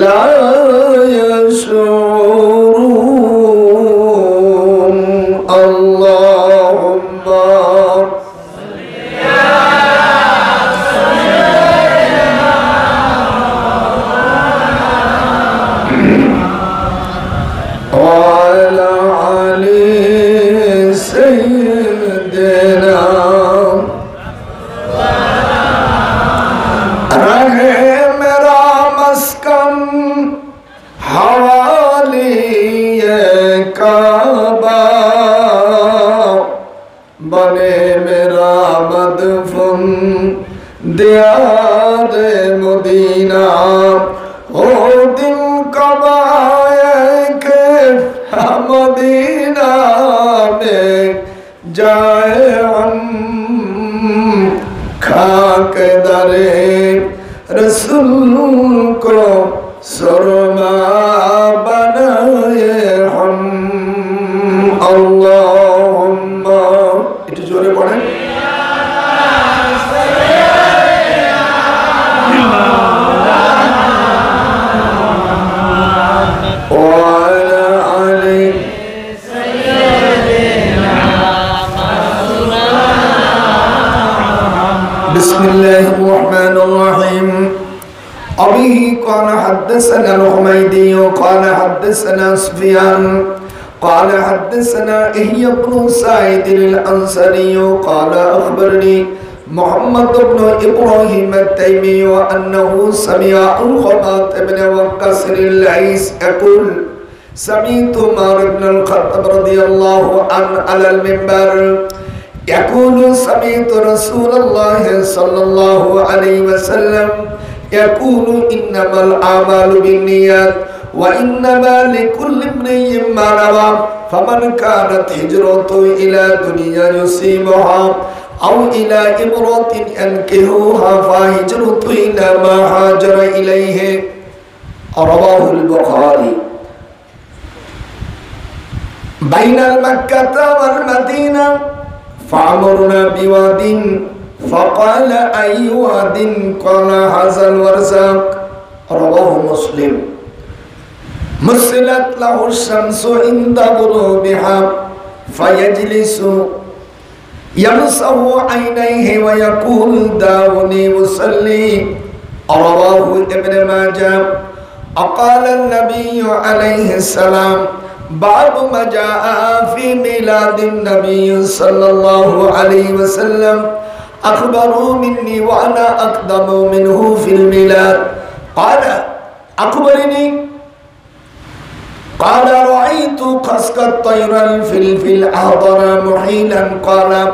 لا يسوع. Medina में जाए हम खाक दरे रसूल को सरो حدثنا الحميدي قال حدثنا سفيان قال حدثنا إهي بن سعيد الأنصاري قال أخبرني محمد بن إبراهيم التيمي أنه سمع الخباط بن وقاص الليث يقول سمعت عمر بن الخطاب رضي الله عنه على المنبر يقول سمعت رسول الله صلى الله عليه وسلم ইয়াকুলু ইন্নামাল আমালু বিন্নিয়াত ওয়া ইন্নামা লিকুল্লি ইমরিইন মা নাওয়া ফামান কানাত হিজরাতু ইলা দুনিয়া ইউসিবুহা আও ইলা ইমরাতিন আনকিহুহা ফাহিজরাতু ইলা মা হাজারা ইলাইহি রাওয়াহুল বুখারী বাইনাল মাক্কাতা ওয়াল মাদিনা فقال أي واد قال هذا الورزاق رواه مسلم. مثلت له الشمس عند غروبها فيجلس يمسه عينيه ويقول داوني مصلي رواه ابن ماجه. وقال النبي عليه السلام باب ما جاء في ميلاد النبي صلى الله عليه وسلم. أخبروا مني وأنا أقدم منه في الميلاد قال أخبرني قال رأيت خسك الطير الفلفل أحضر محيلا قال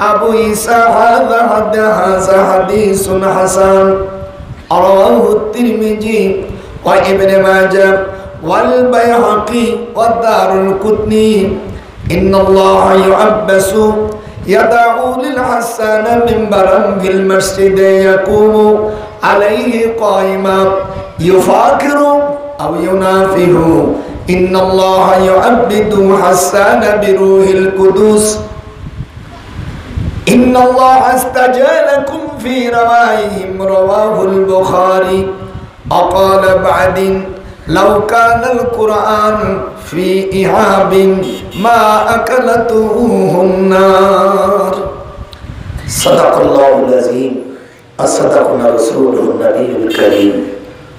أبو عيسى هذا حد هذا حديث حسن رواه الترمذي وابن ماجه والبيهقي والدار القطني إن الله يعبس يدعو للحسان منبرا في المسجد يقوم عليه قائما. يفاكر أو ينافه. إن الله يعبد حسان بروح القدس إن الله استجالكم في روايهم رواه البخاري. وقال بعد لو كان القرآن في إعاب মা আকালাতুহুন্নার। সাদাকাল্লাহুল আযীম আসাদাকুনা রাসূলুল নবীল কারীম।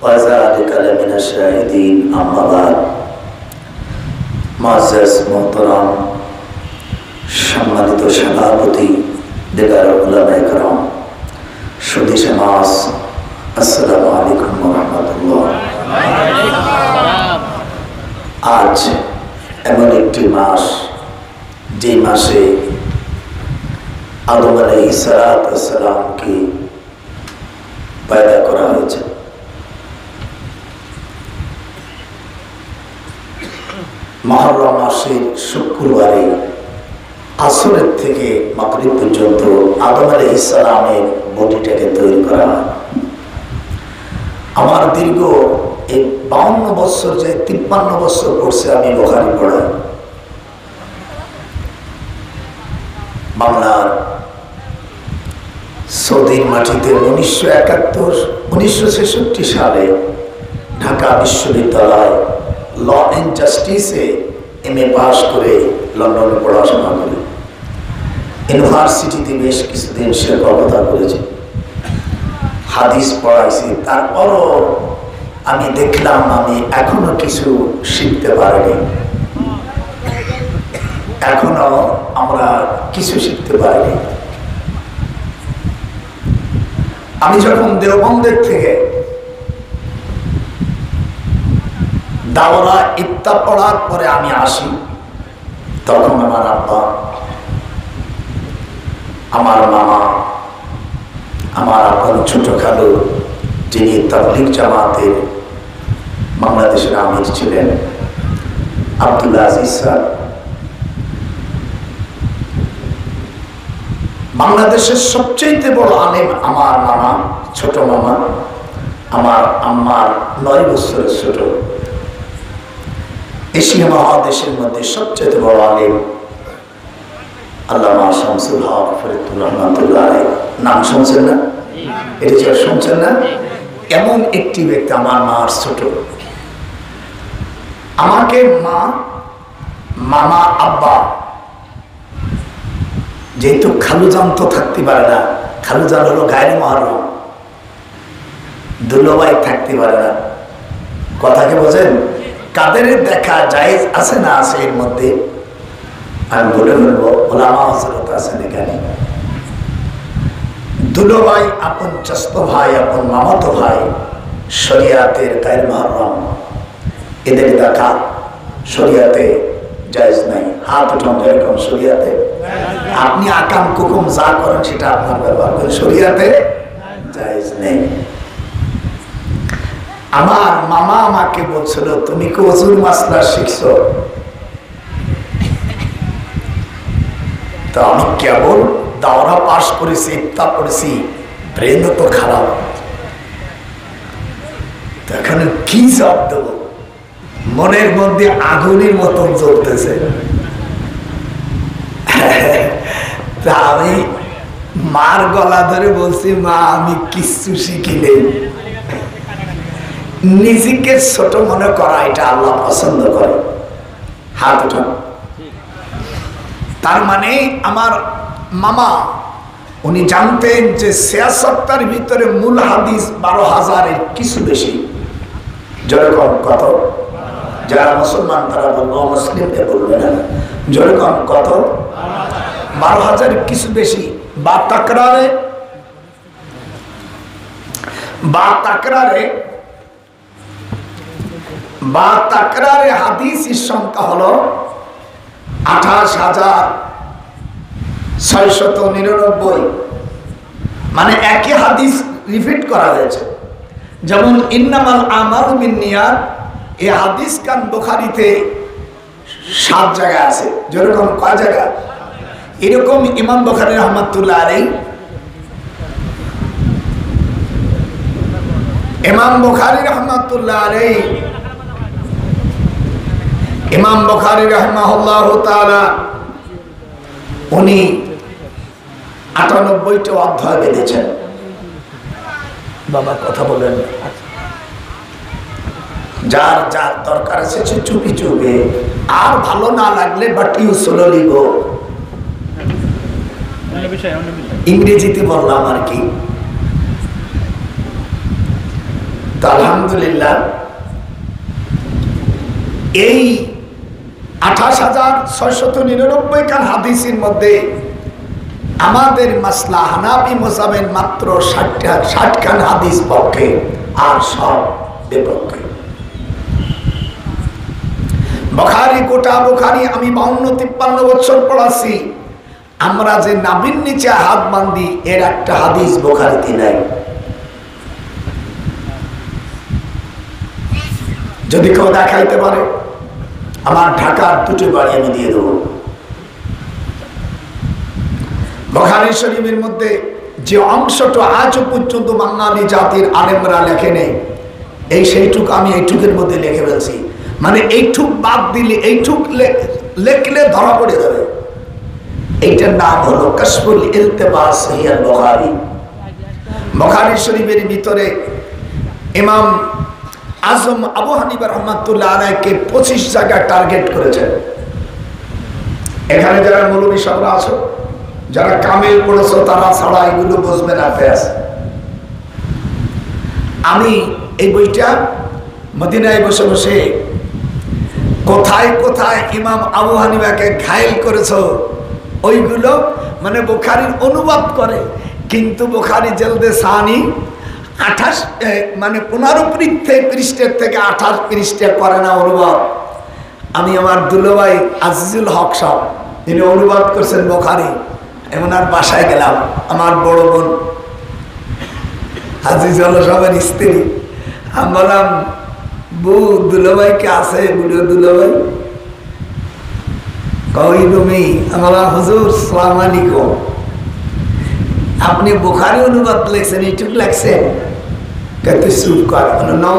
ওয়া যালিকা লামিনা শাহিদিন। আম্মা বাদ। মাজাজ মোহতরাম। সম্মানিত সভাপতি দেদার উলামাইকরাম সুদী সমাজ, আসসালামু আলাইকুম আজ এমন একটি মাস, যে মাসে আদম আলাই সালামকে পয়দা করা হয়েছে। মহরম মাসের শুক্রবারে আসরের থেকে মাকরিব পর্যন্ত আদম আলী ইসলামের বডিটাকে তৈরি করা আমার দীর্ঘ এই বাউন্ন বছর যে তিপ্পান্ন বছর পড়ছে আমি বোখারি পড়াই বাংলার সৌদির মাটিতে উনিশশো একাত্তর, উনিশশো ছেষট্টি সালে ঢাকা বিশ্ববিদ্যালয় ল অ্যান্ড জাস্টিসে এম এ পাস করে লন্ডনে পড়াশোনা করি। ইউনিভার্সিটিতে বেশ কিছুদিন শিক্ষকতা করেছি। হাদিস পড়াইছি, তারপরও আমি দেখলাম আমি এখনও কিছু শিখতে পারিনি। এখনও আমরা কিছু শিখতে পারিনি। আমি যখন দেওবন্দের থেকে দাওরা ইফতা পড়ার পরে আমি আসি, তখন আমার আব্বা, আমার মামা, আমার আপন ছোট খালু যিনি তবলিক জামাতের বাংলাদেশের আমির ছিলেন আবদুল্লাহ আজিজ স্যার। বাংলাদেশের সবচেয়ে বড় আলেম আমার মামা, ছোট মামা, আমার আম্মার নয় বছরের ছোট। এশিয়া মহাদেশের মধ্যে সবচেয়ে বড় আলেম আল্লামা শামসুল হক ফরিদুর রহমাতুল্লাহ নাম শুনছেন না? এটা শুনছেন না? এমন একটি ব্যক্তি আমার মার ছোট। আমাকে মা, মামা, আব্বা, যেহেতু খালুজান তো থাকতে পারে না, খালুজান হলো গায়ের মহরম দুলোবাই থাকতে পারে না। কথাকে বোঝেন? কাদের দেখা যায় আছে না আছে এর মধ্যে? আমি বলে বলব ওলামা হজরত আছেন এখানে। দুলো ভাই, আপন চস্ত ভাই, আপন মামাতো ভাই, শরিয়াতের গায়ের মহরম। এদের দেখা শরিয়াতে জায়জ নাই। হাত উঠান যেরকম শরিয়াতে। আপনি আকাম কুকুম যা করেন সেটা আপনার ব্যবহার করেন শরিয়াতে জায়জ নেই। আমার মামা আমাকে বলছিল, তুমি কি মাসলা শিখছো? তো আমি কেবল দাওরা পাশ করেছি ইফতা করেছি ব্রেন তো খারাপ। এখানে কি জব দেব? মনের মধ্যে আগুনের মতন জ্বলতেছে। আমি মার গলা ধরে বলছি, মা, আমি কিচ্ছু শিখিনি। নিজেকে ছোট মনে করা, এটা আল্লাহ পছন্দ করে। হাত তার মানে আমার মামা, উনি জানতেন যে ছিয়াসত্তর ভিতরে মূল হাদিস বারো হাজারের কিছু বেশি। যেরকম কত? যারা মুসলমান, তারা বলব মুসলিমকে বলবে না। যেরকম কত? বারো হাজার কিছু বেশি। বা তাকরারে? বা তাকরারে? বা তাকরারে হাদিসের সংখ্যা হলো আঠাশ হাজার ছয়শত নিরানব্বই। মানে একই হাদিস রিপিট করা হয়েছে। যেমন, ইন্নামাল আমাল বিনিয়াত এই হাদিস কান বুখারিতে সাত জায়গা আছে। যেরকম কয় জায়গা? এরকম ইমাম বখারি রহমতুল্লাহ আলাই ইমাম বুখারি রহমতুল্লাহ আলাই ইমাম বুখারি রহমাহুল্লাহ তাআলা, উনি আটানব্বইটা অধ্যায় বেঁধেছেন। বাবা কথা বলেন যার যার দরকার আছে চুপি চুপে। আর ভালো না লাগলে বাট ইউ বিষয় ইংরেজিতে বললাম আর কি। আলহামদুলিল্লাহ, এই আঠাশ হাজার ছয়শত নিরানব্বই খান হাদিসের মধ্যে আমাদের মাসলা হানাবি মোসাবের মাত্র ষাট ষাট খান হাদিস পক্ষে আর সব বিপক্ষে। বখারি, গোটা বখারি, আমি বাউন্ন, তিপ্পান্ন বছর পড়াছি আমরা যে নাবির নিচে হাত বান্ধি এর একটা হাদিস বোখারিতে নাই। যদি কেউ দেখাইতে পারে, আমার ঢাকার দুটো বাড়ি আমি দিয়ে দেবো। বখারি শরীফের মধ্যে যে অংশটা আজও পর্যন্ত বাঙালি জাতির আলেমরা লেখে নেই, এই সেইটুক আমি এইটুকের মধ্যে লিখে ফেলছি। মানে এইটুক বাদ দিলে, এইটুক লেখলে ধরা পড়ে যাবে। এইটার নাম হলো কাশফুল ইলতেবাস হিয়াল বুখারী। বুখারী শরীফের ভিতরে ইমাম আজম আবু হানিফা রহমাতুল্লাহ আলাইকে পঁচিশ জায়গায় টার্গেট করেছেন। এখানে যারা মৌলবী সাহরা আছো যারা কামেল পড়েছো, তারা ছাড়া এগুলো বুঝবে না ফেস আমি এই বইটা মদিনায় বসে বসে কোথায় কোথায় ইমাম আবু হানিফাকে ঘায়েল করেছ, ওইগুলো মানে বোখারির অনুবাদ করে। কিন্তু বোখারি জেলদে সানি আঠাশ মানে পনেরো পৃষ্ঠে, পৃষ্ঠের থেকে আঠাশ পৃষ্ঠে করে না অনুবাদ। আমি আমার দুলোভাই আজিজুল হক সাহ তিনি অনুবাদ করছেন বোখারি। এমন আর বাসায় গেলাম। আমার বড় বোন আজিজুল সাহেবের স্ত্রী। আমি বললাম, বউ দুলোভাই কে আছে? বুড়ো দুলোভাই, কই তুমি? আমার হুজুর, সালাম আলাইকুম। আপনি বুখারি অনুবাদ লেখছেন এইটুক লেখছেন? তুই চুপ কর। নাও।